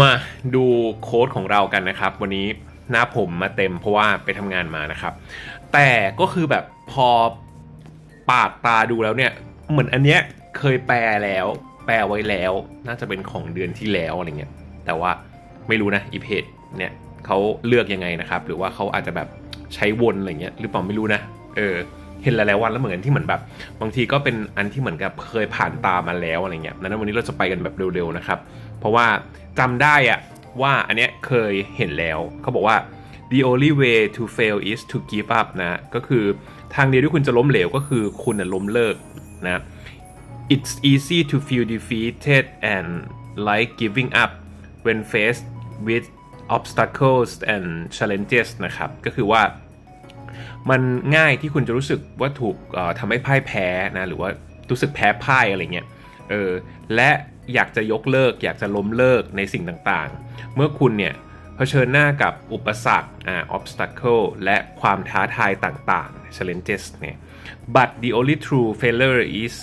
มาดูโค้ดของเรากันนะครับ วันนี้หน้าผมมาเต็มเพราะว่าไปทำงานมานะครับ แต่ก็คือแบบพอปาดตาดูแล้วเนี่ย เหมือนอันเนี้ยเคยแปลแล้ว แปลไว้แล้ว น่าจะเป็นของเดือนที่แล้วอะไรเงี้ยแต่ว่าไม่รู้นะอีเพจเนี่ยเขาเลือกยังไงนะครับ หรือว่าเขาอาจจะแบบใช้วนอะไรเงี้ยหรือเปล่าไม่รู้นะ เออ เห็นหลายๆวันแล้วเหมือนที่เหมือนแบบ บางทีก็เป็นอันที่เหมือนกับเคยผ่านตามาแล้วอะไรเงี้ยนั้นวันนี้เราจะไปกันแบบเร็วๆนะครับ เพราะว่าจำได้อะว่าอันเนี้ยเคยเห็นแล้วเขาบอกว่า the only way to fail is to give up นะก็คือทางเดียวที่คุณจะล้มเหลวก็คือคุณน่ะล้มเลิกนะ it's easy to feel defeated and like giving up when faced with obstacles and challenges นะครับ ก็คือว่า มันง่ายที่คุณจะรู้สึกว่าถูกเอ่อทำให้พ่ายแพ้นะหรือว่ารู้สึกแพ้พ่ายอะไรเงี้ยเออและอยากจะยกเลิก อยากจะล้มเลิกในสิ่งต่างๆ เมื่อคุณเนี่ยเผชิญหน้ากับอุปสรรคอ่า obstacle และความท้าทายต่างๆ challenges เนี่ย but the only true failure is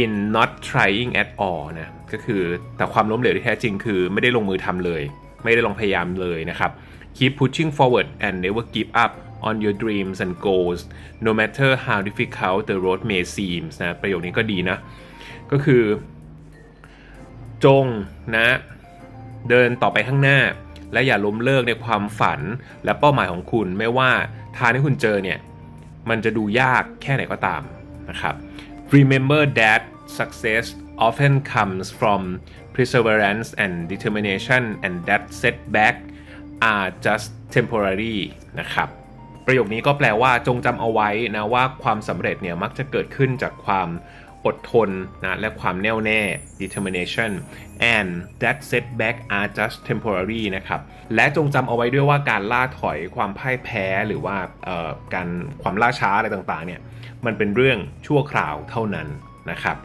in not trying at all นะก็คือแต่ความล้มเหลวที่แท้จริงคือไม่ได้ลงมือทำเลย ไม่ได้ลองพยายามเลยนะครับ keep pushing forward and never give up on your dreams and goals no matter how difficult the road may seem นะประโยคนี้ก็ดีนะ ก็คือ จงนะ เดินต่อไปข้างหน้า และอย่าล้มเลิกในความฝันและเป้าหมายของคุณ ไม่ว่าทางที่คุณเจอเนี่ย มันจะดูยากแค่ไหนก็ตามนะครับ Remember that success often comes from perseverance and determination and that setback are just temporary นะครับ ประโยคนี้ก็แปลว่าจงจำเอาไว้นะว่าความสำเร็จเนี่ยมักจะเกิดขึ้นจากความอดทนนะและความแน่วแน่ determination and that setback are just temporary นะครับและจงจำเอาไว้ด้วยว่าการล่าถอยความพ่ายแพ้หรือว่าการความล่าช้าอะไรต่างๆเนี่ยมันเป็นเรื่องชั่วคราวเท่านั้นนะครับ